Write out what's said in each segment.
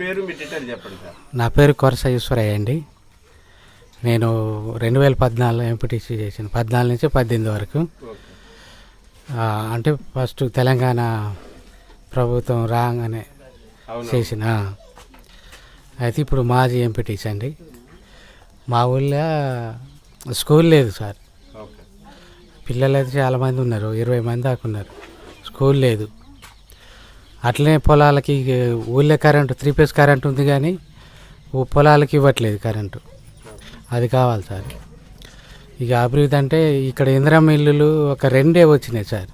పేరు మీ డీటెయిల్ చెప్పండి సార్. నా పేరు కొరస ఈశ్వరయ్య అండి. నేను రెండు వేల పద్నాలుగులో ఎంపీటీసీ చేశాను. పద్నాలుగు నుంచి పద్దెనిమిది వరకు. అంటే ఫస్ట్ తెలంగాణ ప్రభుత్వం రాగానే చేసిన అయితే ఇప్పుడు మాజీ ఎంపీటీసీ అండి. మా ఊళ్ళో స్కూల్ లేదు సార్. పిల్లలు అయితే చాలామంది ఉన్నారు. ఇరవై మంది దాకా ఉన్నారు. స్కూల్ లేదు. అట్లనే పొలాలకి ఊళ్ళో కరెంటు త్రీ ఫేస్ కరెంట్ ఉంది కానీ పొలాలకి ఇవ్వట్లేదు కరెంటు. అది కావాలి సార్. ఇక అభివృద్ధి అంటే ఇక్కడ ఇందిరమ్మ ఇల్లులు ఒక రెండే వచ్చినాయి సార్.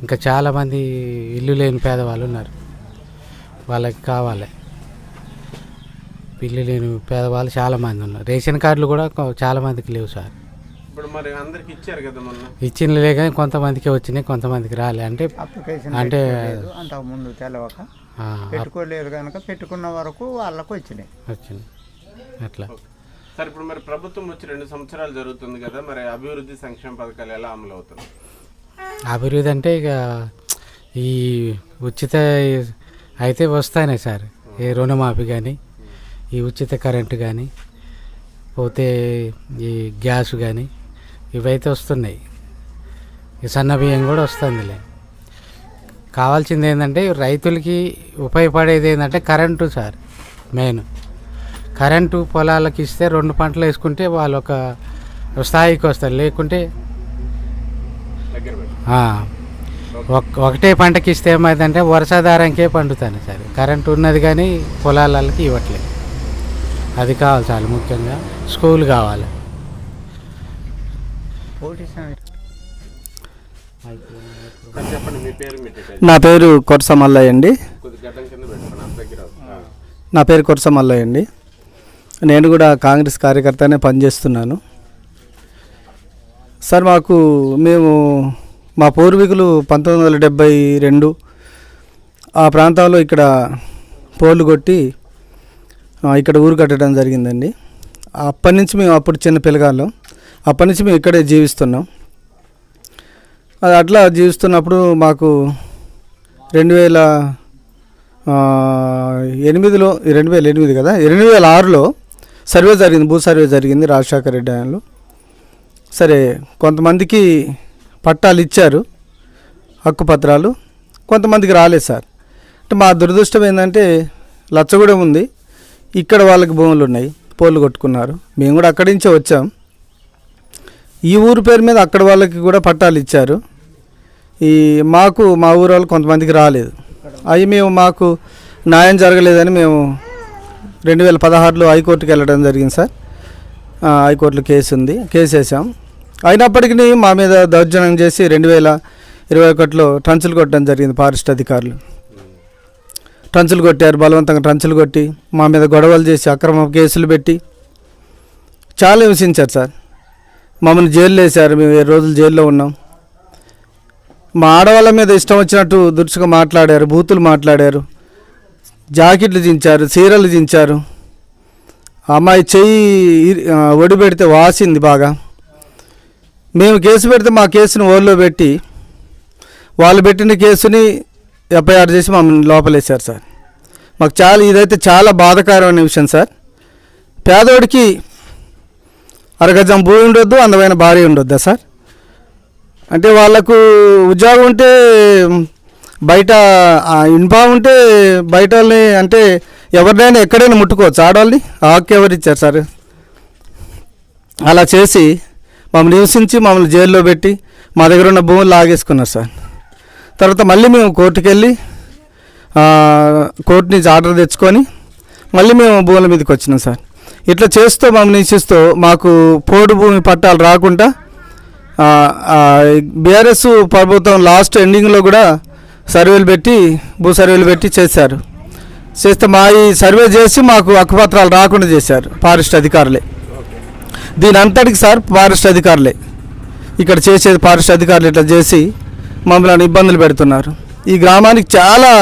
ఇంకా చాలామంది ఇల్లు లేని పేదవాళ్ళు ఉన్నారు. వాళ్ళకి కావాలి. ఇల్లు లేని పేదవాళ్ళు చాలామంది ఉన్నారు. రేషన్ కార్డులు కూడా చాలామందికి లేవు సార్. ఇప్పుడు మరి అందరికి ఇచ్చారు కదా మొన్న. ఇచ్చినలే కానీ కొంతమందికి వచ్చినాయి కొంతమందికి రాలే. అంటే అప్లికేషన్ అంటే పెట్టుకోలేదు అంతకుముందు తెలవక. ఆ, పెట్టుకోలేదు కనుక పెట్టుకున్న వరకు వాళ్ళకు వచ్చినాయి. వచ్చింది అట్లా. సార్ ఇప్పుడు మరి ప్రభుత్వం వచ్చి రెండు సంవత్సరాలు జరుగుతుంది కదా మరి అభివృద్ధి సంక్షేమ పథకాలు ఎలా అమలు అవుతుంది అభివృద్ధి అంటే ఇక ఈ ఉచిత అయితే వస్తాయి సార్. ఈ రుణమాఫీ కానీ ఈ ఉచిత కరెంటు కానీ పోతే ఈ గ్యాస్ కానీ ఇవైతే వస్తున్నాయి. ఈ సన్న బియ్యం కూడా వస్తుందిలే. కావాల్సింది ఏంటంటే రైతులకి ఉపయోగపడేది ఏంటంటే కరెంటు సార్ మెయిన్. కరెంటు పొలాలకు ఇస్తే రెండు పంటలు వేసుకుంటే వాళ్ళు ఒక స్థాయికి వస్తారు. లేకుంటే ఒక- ఒకటే పంటకి ఇస్తే ఏమైందంటే వర్షాధారంకే పండుతాను సార్. కరెంటు ఉన్నది కానీ పొలాలకి ఇవ్వట్లేదు. అది కావాలి చాలా ముఖ్యంగా స్కూల్ కావాలి పోటీ సమయం సార్ చెప్పండి మీ పేరు మీ డీటెయిల్ నా పేరు కొరస మల్లయ్య అండి. నా పేరు కొరస మల్లయ్య అండి. నేను కూడా కాంగ్రెస్ కార్యకర్తనే పనిచేస్తున్నాను. సార్ మాకు మేము మా పూర్వీకులు పంతొమ్మిది వందల డెబ్బై రెండు ఆ ప్రాంతంలో ఇక్కడ పోలు కొట్టి ఇక్కడ ఊరు కట్టడం జరిగిందండి. అప్పటి నుంచి మేము అప్పుడు చిన్న పిల్లగాళ్ళం. అప్పటి నుంచి మేము ఇక్కడే జీవిస్తున్నాం. అది అట్లా జీవిస్తున్నప్పుడు మాకు రెండు వేల ఎనిమిదిలో రెండు వేల ఎనిమిది కదా? రెండు వేల ఆరులో సర్వే జరిగింది భూ సర్వే జరిగింది రాజశేఖర రెడ్డి ఆయనలో. సరే కొంతమందికి పట్టాలు ఇచ్చారు హక్కు పత్రాలు. కొంతమందికి రాలేదు సార్. అంటే మా దురదృష్టం ఏంటంటే లచ్చగూడెం ఉంది. ఇక్కడ వాళ్ళకి భూములు ఉన్నాయి పోలు కొట్టుకున్నారు. మేము కూడా అక్కడి నుంచే వచ్చాం. ఈ ఊరు పేరు మీద అక్కడ వాళ్ళకి కూడా పట్టాలు ఇచ్చారు. ఈ మాకు మా ఊరు వాళ్ళు కొంతమందికి రాలేదు. అవి మేము మాకు న్యాయం జరగలేదని మేము రెండు వేల పదహారులో హైకోర్టుకి వెళ్ళడం జరిగింది సార్. హైకోర్టులో కేసు ఉంది కేసు వేసాం. అయినప్పటికీ మా మీద దౌర్జన్యం చేసి రెండు వేల ఇరవై ఒకటిలో ట్రంచులు కొట్టడం జరిగింది ఫారెస్ట్ అధికారులు. ట్రంచులు కొట్టారు బలవంతంగా ట్రంచులు కొట్టి మా మీద గొడవలు చేసి అక్రమ కేసులు పెట్టి చాలా హింసించారు సార్. మమ్మల్ని జైల్లో వేశారు. మేము ఏడు రోజులు జైల్లో ఉన్నాం. మా ఆడవాళ్ళ మీద ఇష్టం వచ్చినట్టు దురుసుగా మాట్లాడారు బూతులు మాట్లాడారు జాకెట్లు దించారు చీరలు దించారు. అమ్మాయి చెయ్యి ఒడిపెడితే వాసింది బాగా. మేము కేసు పెడితే మా కేసుని ఓళ్ళో పెట్టి వాళ్ళు పెట్టిన కేసుని ఎఫ్ఐఆర్ చేసి మమ్మల్ని లోపలేశారు సార్. మాకు చాలా ఇదైతే చాలా బాధాకరమైన విషయం సార్. పేదోడికి అరగజం భూమి ఉండొద్దు అందమైన భార్య ఉండొద్దా సార్? అంటే వాళ్ళకు ఉద్యోగం ఉంటే బయట ఇన్ప ఉంటే బయట వాళ్ళని అంటే ఎవరినైనా ఎక్కడైనా ముట్టుకోవచ్చు. ఆడవాళ్ళని ఆకు ఎవరు ఇచ్చారు సార్? అలా చేసి మమ్మల్ని నివసించి మమ్మల్ని జైల్లో పెట్టి మా దగ్గర ఉన్న భూములు లాగేసుకున్నారు సార్. తర్వాత మళ్ళీ మేము కోర్టుకు వెళ్ళి కోర్టు నుంచి ఆర్డర్ తెచ్చుకొని మళ్ళీ మేము భూముల మీదకి వచ్చినాం సార్. ఇట్లా చేస్తూ మమ్మల్ని హింసిస్తూ మాకు పోడు భూమి పట్టాలు రాకుండా బీఆర్ఎస్ ప్రభుత్వం లాస్ట్ ఎండింగ్లో కూడా సర్వేలు పెట్టి భూ సర్వేలు పెట్టి చేశారు. చేస్తే మా ఈ సర్వే చేసి మాకు హక్కుపత్రాలు రాకుండా చేశారు ఫారెస్ట్ అధికారులే. దీని అంతటికి సార్ ఫారెస్ట్ అధికారులే. ఇక్కడ చేసేది ఫారెస్ట్ అధికారులు ఇట్లా చేసి మమ్మల్ని ఇబ్బందులు పెడుతున్నారు. ఈ గ్రామానికి చాలా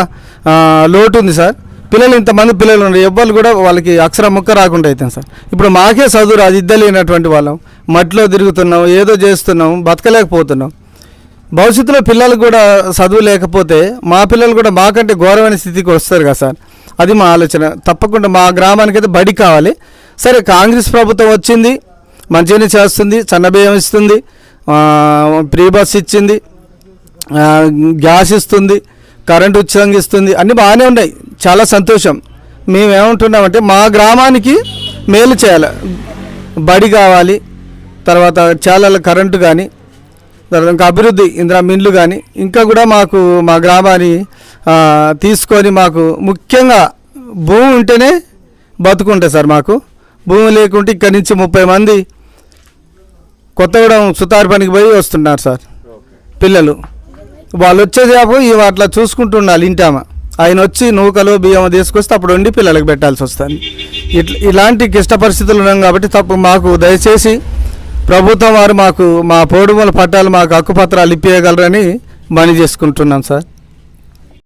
లోటు ఉంది సార్. పిల్లలు ఇంతమంది పిల్లలు ఉన్నారు. ఎవ్వరు కూడా వాళ్ళకి అక్షరం ముక్క రాకుండా అవుతాం సార్. ఇప్పుడు మాకే చదువు రాదు ఇద్దరు లేనటువంటి వాళ్ళం. మట్టిలో తిరుగుతున్నాం ఏదో చేస్తున్నాం బతకలేకపోతున్నాం. భవిష్యత్తులో పిల్లలకు కూడా చదువు లేకపోతే మా పిల్లలు కూడా మాకంటే ఘోరమైన స్థితికి వస్తారు కదా సార్. అది మా ఆలోచన. తప్పకుండా మా గ్రామానికి అయితే బడి కావాలి. సరే కాంగ్రెస్ ప్రభుత్వం వచ్చింది మంచిగానే చేస్తుంది సన్నబియ్యం ఇస్తుంది ప్రీ బస్ ఇచ్చింది గ్యాస్ ఇస్తుంది కరెంట్ ఉచితంగా ఇస్తుంది అన్నీ బాగానే ఉన్నాయి. చాలా సంతోషం. మేము ఏమంటున్నామంటే మా గ్రామానికి మేలు చేయాలి. బడి కావాలి తర్వాత చాలా కరెంటు కానీ తర్వాత ఇంకా అభివృద్ధి ఇందిరా మిన్లు కానీ ఇంకా కూడా మాకు మా గ్రామాన్ని తీసుకొని మాకు ముఖ్యంగా భూమి ఉంటేనే బతుకుంటాయి సార్ మాకు. భూమి లేకుంటే ఇక్కడి నుంచి ముప్పై మంది కొత్తగూడెం సుతారు పనికి పోయి వస్తున్నారు సార్. పిల్లలు. వాళ్ళు వచ్చేసేపు ఇవి అట్లా చూసుకుంటూ ఉండాలి ఇంటామ ఆయన వచ్చి నూకలు బియ్యం తీసుకొస్తే అప్పుడు వండి పిల్లలకు పెట్టాల్సి వస్తుంది. ఇట్లా ఇలాంటి క్లిష్ట పరిస్థితులు ఉన్నాం కాబట్టి తప్పు మాకు దయచేసి ప్రభుత్వం వారు మాకు మా పోడుమల పట్టాలు మాకు హక్కుపత్రాలు ఇప్పించగలరని మనీ చేసుకుంటున్నాం సార్.